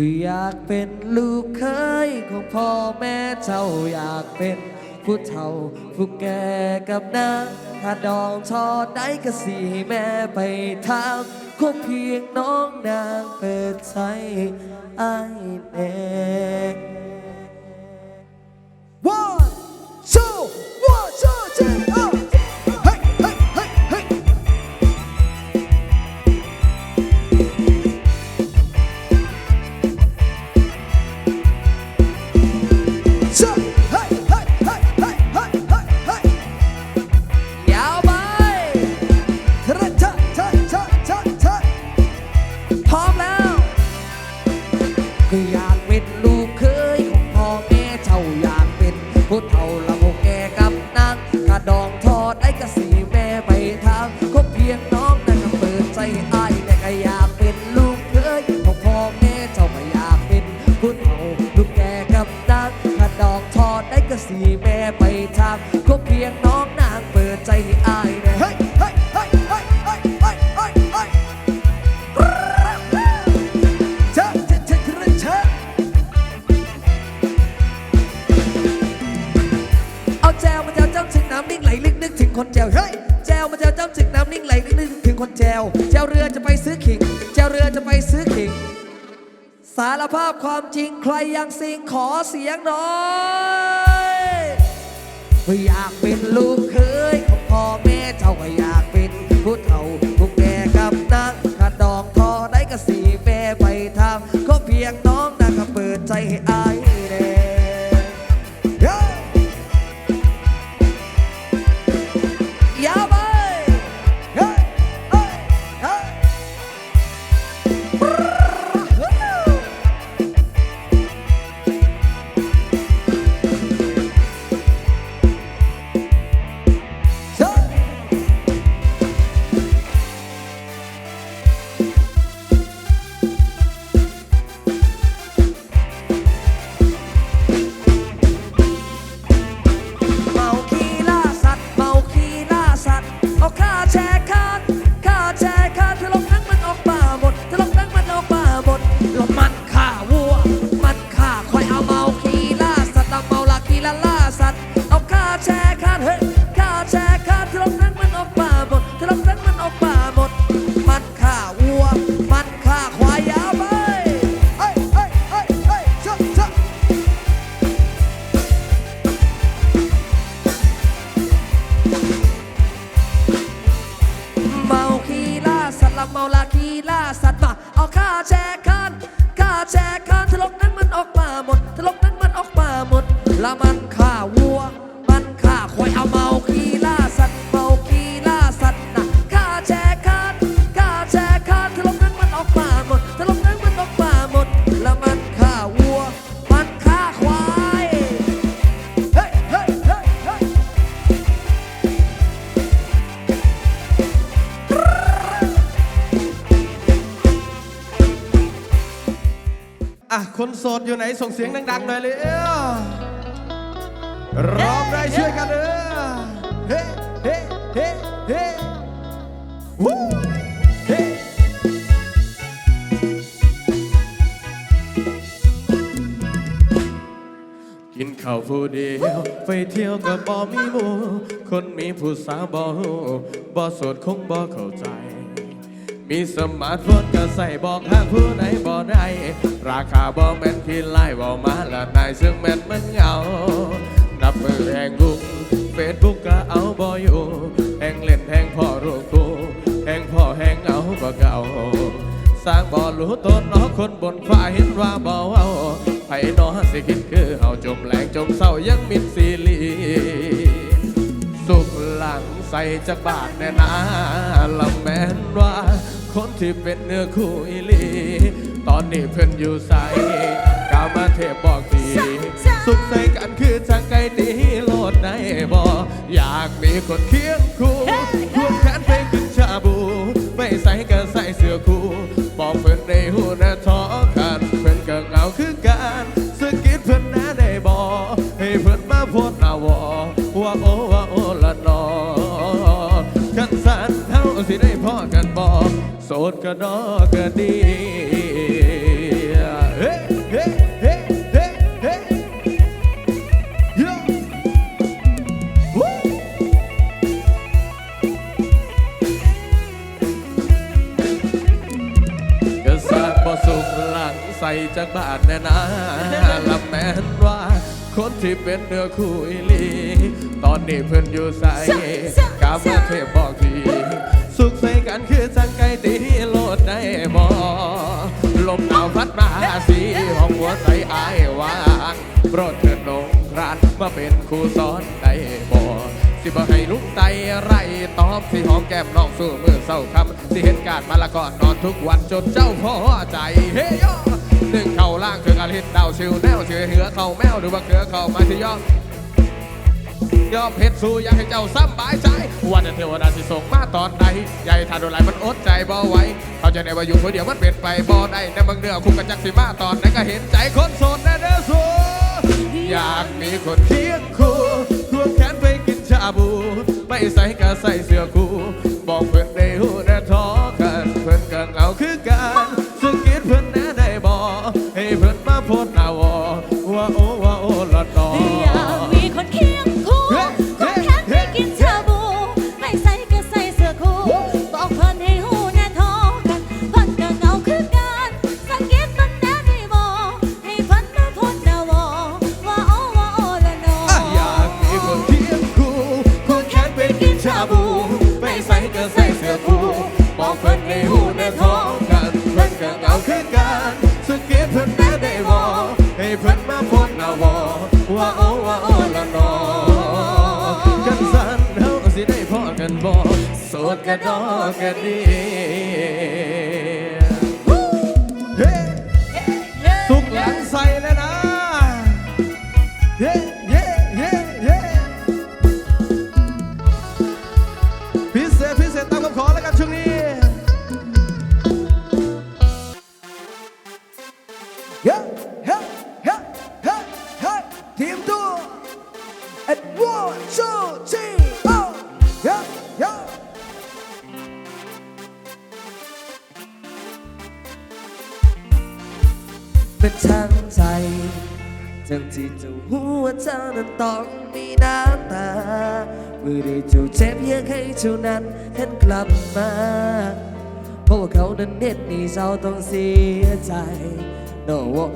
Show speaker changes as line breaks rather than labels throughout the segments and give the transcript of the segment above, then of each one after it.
คืออยากเป็นลูกเคยของพ่อแม่เจ้าอยากเป็นผู้เฒ่าผู้แก่กับนางถ้าดองชอดได้ก็สีให้แม่ไปทางคงเพียงน้องนางเปิดใจไอ้ายแน่
One, two, one, two, three,
คนแจวแจวเรือจะไปซื้อขิงแจวเรือจะไปซื้อขิง สารภาพความจริงใครยังสิงขอเสียงหน่อยอยากเป็นลูกเคยของพ่อแม่เจ้าก็อยาก
โสดอยู่ไหนส่งเสียงดังๆหน่อยเลยเอ้าร้องได้ช่วยกันเออเฮ้เฮ้เฮ้เฮ้วู้เฮ้กินข้าวผู้เดียวไปเที่ยวกับบ่มีหมู่คนมีผู้สาวบ่ฮู้บ่โสดคงบ่เข้าใจ มีสมาร์ทโฟนก็ใส่บอกหาผู้ใดบ่ได้ราคาบ่แม่นที่ไล่บ่มาละนายซึ่งแม่นมันเหงา นับมือแห่งบุกเฟซบุ๊กก็เอาบ่อยู่แห่งเล่นแห่งพ่อรูกกูแห่งพ่อแห่งเอาบ่เก่า สร้างบ่รู้ต้นเนาะคนบนฟ้าเห็นว่าบ่เอาไผเนอสิคิดคือเฮาจมแรงจมเศร้ายังมิดซีรี ใส่จักบาทแน่นาละแม่นว่า คนที่เป็นเนื้อคู่อีลี ตอนนี้เพิ่นอยู่ใส่กามาเทพบอกทีสุขใส่กันคือทางไกลดีโลดได้บ่อยากมีคนเคียงคู่ควงแขนไปกินชาบู ไม่ใส่ก็ใส่เสื้อคู่ บอกเพิ่นได้หูนะท้อ รธก็ะดอก็ดีเฮ้เฮ้เฮ้เฮ้เฮ้ยกริย์บสุขหลังใส่จากบาทแน่นาลำแม่นว่าคนที่เป็นเนื้อคุยลี ตอนนี้เพื่อนอยู่ใส่กามาเทพบอกทีสุขใส่กันคือจังไก่ตี หนาวพัดมาสีหองหัวใจอายวางโปรดเถิดนงราดมาเป็นครูสอนได้บ่สิบ่ให้ลุกไตไรตอบสิหอมแก้มน้องสู้มือเศร้าคำสิเห็นการมาละก่อนนอนทุกวันจนเจ้าพอใจเฮ้ยอหนึ่งเข่าล่างคือกาทิตดาวชิวแนวเชื่อเหือเข่าแมวหรือว่าเกือเข่ามาที่ยอ ยอมเพชรสู้อยากให้เจ้าซ้ำบายใจวันเทวดาสิส่งมาตอนใดใหญ่ทานโดนไหลมันอดใจบ่ไหวเขาจะในว่าอยู่คนเดียวมันเป็นไปบ่ได้ในบางเดือคุกกันจักสิมาตอนไหนก็เห็นใจคนโสดแน่เด้อสูอยากมีคนเคียงคู่ควงแขนไปกินชาบู ไม่ใส่ก็ใส่เสื้อคู่บอกเพื่อนได้หูแน่ท้อ บ่โส
ด
กันดอกกันดี เป็
นทางใจจังที่เจ้าหัวเจ้านั้นต้องมีน้ำตาเมื่อได้เจ้าเจ็บอยากให้เจ้านั้นเห็นกลับมา เพราะว่าเขานั้นเด็ดนี่เจ้าต้องเสียใจ No one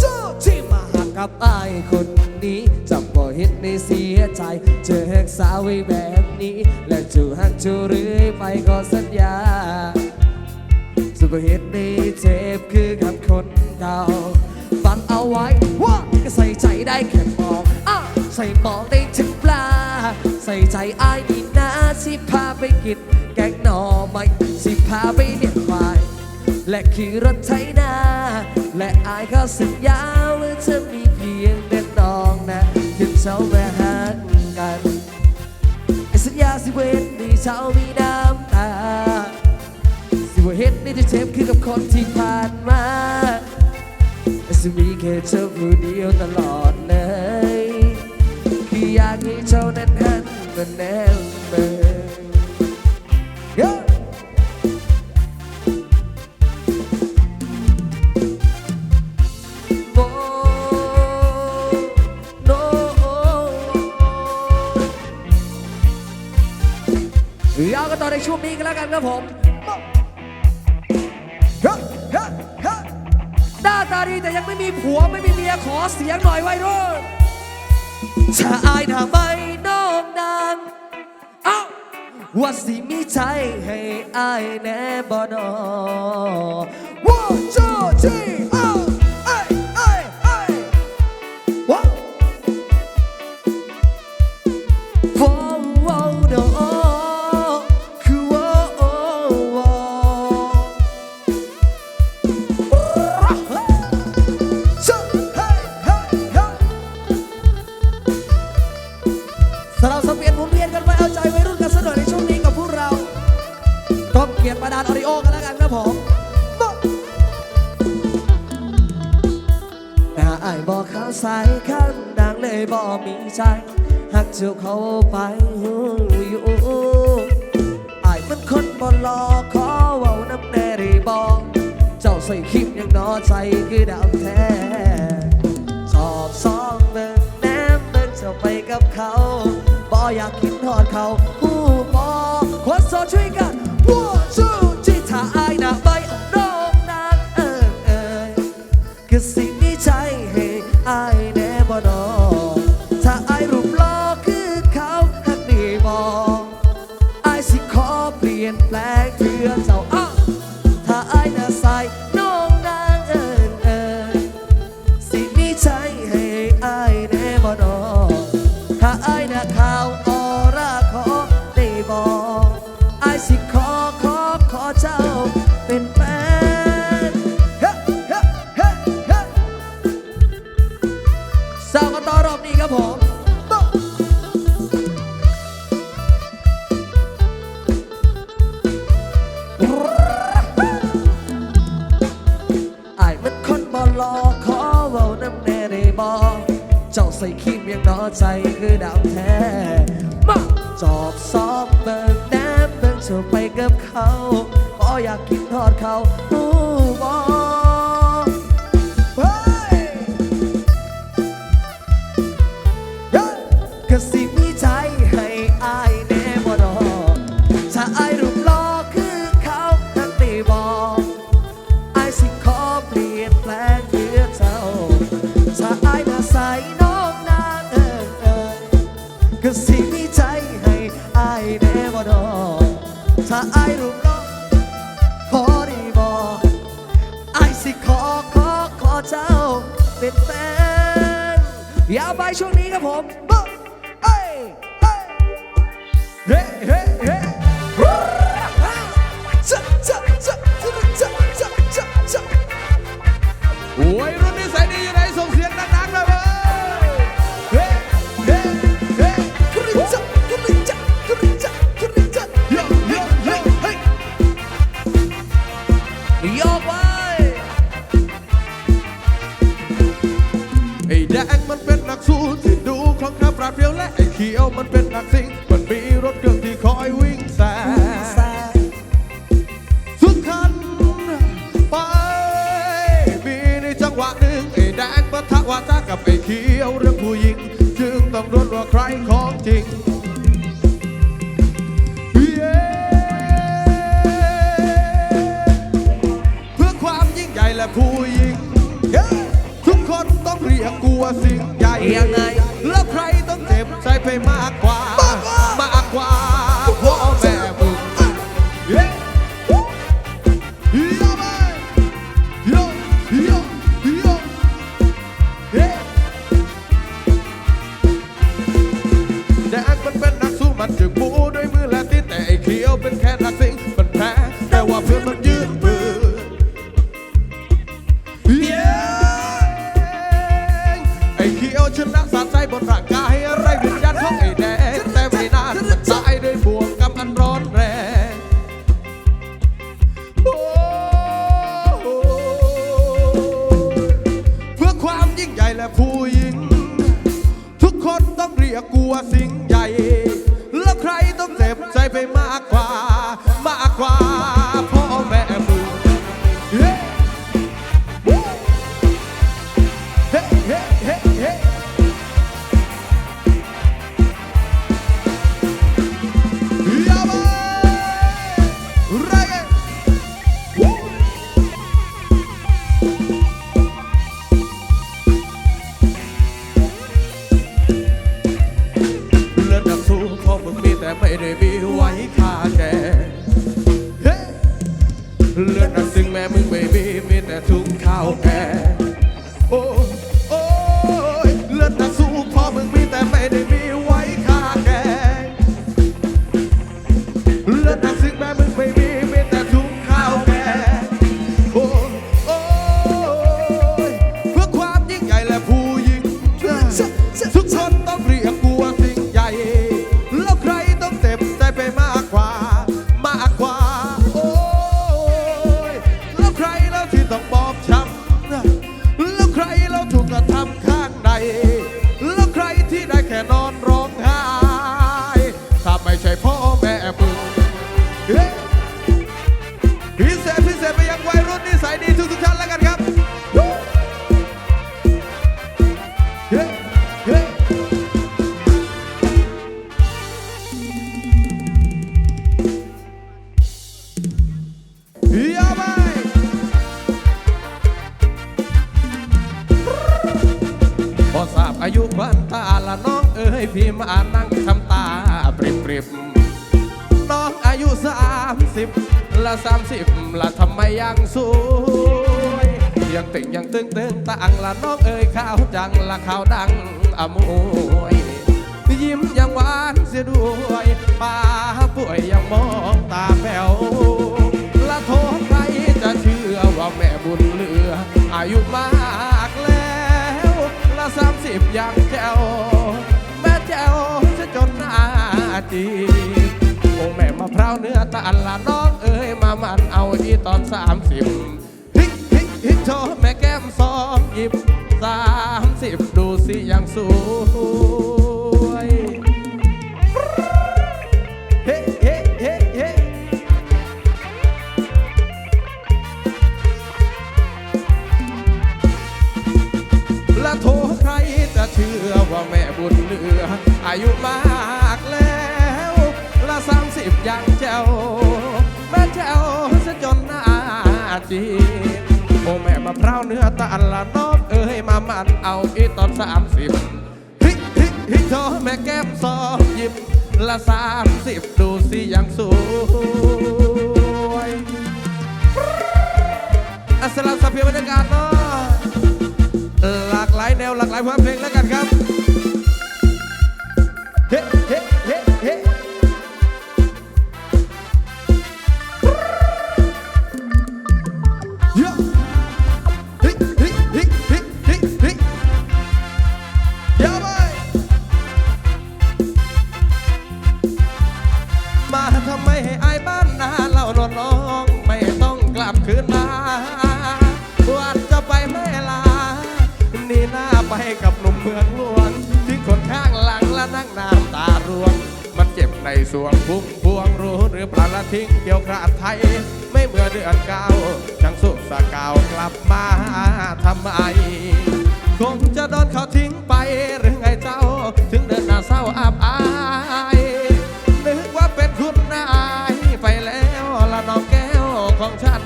two ที่มาหักกับอายคนนี้จำบ่เห็นในเสียใจ เจอแหกสาวไว้แบบนี้ และจูหักจูเรื่อยไปก็สัญญาสุภเหตุนี้เจ็บคือกับคน เก่าฟังเอาไว้ว่าก็ใส่ใจได้แค่มองอะใส่มองได้ถึงปลา ใส่ใจอายนี่นะสิพาไปกินแกงหน่อไม่สิพาไปเลี้ยงควาย และขี่รถไถนา และอายก็สัญญาว่าจะมีเพียงแต่น้องนะถึงเช้าแม่หักกันไอสัญญาสิเวนนี่เช้ามีน้ำตา สิว่าเห็นนี่จะเจ็บคือกับคนที่ผ่านมา สิมีแค่เธอผู้เดียวตลอดเลยคืออยากให้เจ้านั้นหันมาแนวเดิม
เฮ้
โอ้โนเอากันต่อในช่วงนี้กันแล้วกันครับผม มีแต่ยังไม่มีผัวไม่มีเมียขอเสียงหน่อยไว้ด้วยถ้าอายทำไมน้องดังเอ้าว่าสิมีใจให้อายแน่บ่นอ
one two three เอ้ยเอ้ยเอ้ยว้าว
ว้าวว้าว จหากเจ้าเขาไปหูอยู่อายมันคนบ่รอขอเว้าน้ำแน่รีบอกเจ้าใส่คิมยังนอใจคือดาวแท้ชอบซองเบิ่งแนมเบิ่งจะไปกับเขาบออยากคิดทอดเขาผู้บอควนโซช่วยกันวัวสู้ที่ถ้าอายหน้าใบโด่ง
ดังเอิงเอ่ยคือสิ call. hey, hey. แดงปะทะวาจากับไอ้เขียวเรื่องผู้หญิง จึงต้องรู้ว่าใครของจริงเพื่อความยิ่งใหญ่และผู้หญิงทุกคนต้องเรียกกลัวสิ่งใหญ่
ยังไง
แล้วใครต้องเจ็บใจไปมากกว่ามากกว่า ยังหวานเสียด้วยป้าป่วยยังมองตาแป๋วละโทษใครจะเชื่อว่าแม่บุญเหลือ อายุมากแล้วละสามสิบยังแจ๋วแม่แจ๋วจะจนหน้าจีโอ้แม่มะพร้าวเนื้อตาลละน้องเอ้ยมามันเอาอีตอนสามสิบฮิกฮิกฮิโชแม่แก้มสองหยิบสามสิบดูสิยังสว โทใครจะเชื่อว่าแม่บุญเหลือ อายุมากแล้วละสามสิบยังแจ้วแม่แจ้วซะจนหน้าจีโอแม่มะพร้าวเนื้อตาลละน้องเอ้ยมามันเอาอีตอนสามสิบฮิฮิฮิโทแม่แก้มสองหยิบละสามสิบดูสิยังสวยอัสลามสเพียบรรยากาศเนาะ แนวหลากหลายความเพลงแล้วกันครับ
เฮ้เฮ้เฮ้า
งสุขสกากลับมาทำไม คงจะโดนเขาทิ้งไปหรือไงเจ้า ถึงเดินหน้าเศร้าอับอายนึกว่าเป็นคุณนายไปแล้วละน้องแก้วของฉัน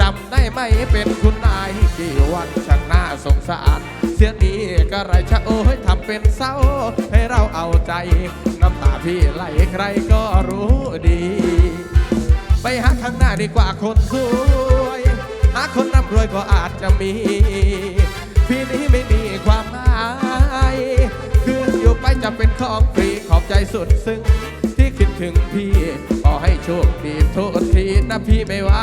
จำได้ไหมเป็นคุณนายกี่วันช่างน่าสงสารเสียนี้ก็ไรชะโอ้ยทำเป็นเศร้า ให้เราเอาใจ น้ำตาพี่ไหลใครก็รู้ดี ไปหาข้างหน้าดีกว่าคนสวยหาคน รวยก็อาจจะมี พี่นี้ไม่มีความหมายคืออยู่ไปจะเป็นของฟรีขอบใจสุดซึ้งที่คิดถึงพี่ ขอให้โชคดีโทษทีนะพี่ไม่ว่า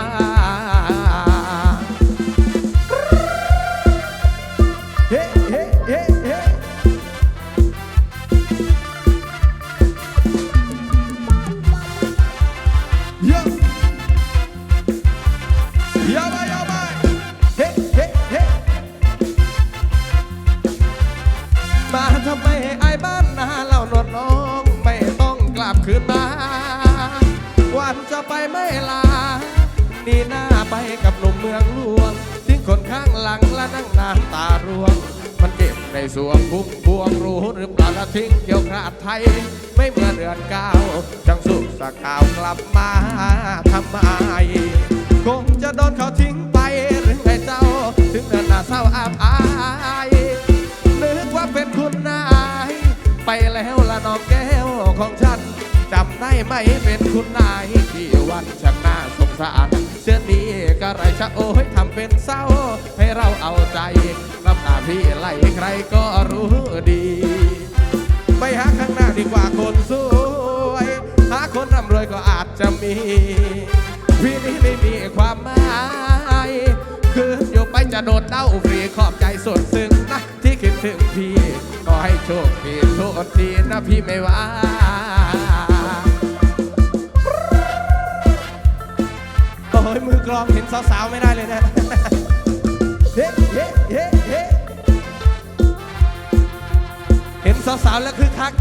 องลวง ทิ้งคนข้างหลังและนั่งน้ำตาร่วง มันเจ็บในสวงพุ่งพวงรู้หรือเปล่าละทิ้งเกี่ยวขาดไทย ไม่เหมือนเดือนเก้าจังสุขสกาวกลับมาทำไมคงจะโดนเขาทิ้งไปหรือไงเจ้า ถึงเดินหน้าเศร้าอับอายนึกว่าเป็นคุณนาย ไปแล้วละน้องแก้วของฉันจำได้ไหมเป็นคุณนายที่วันฉันน่า สงสารเสื้อนี้ก็ไรชะโอ้ยทำเป็นเศร้า ให้เราเอาใจน้ำตาพี่ไหลใครก็รู้ดี ไปหาข้างหน้าดีกว่าคนสวย หาคนร่ำรวยก็อาจจะมี พี่นี้ไม่มีความหมายคืออยู่ไปจะโดดเต้าฟรีขอบใจสุดซึ้งนะ ที่คิดถึงพี่ ก็ให้โชคดีโทษทีนะพี่ไม่ว่า กลองเห็นสาวๆไม่ได้เลยนะ
เฮ้เฮ้เฮ้
เห็นสาวๆแล้วคือคัก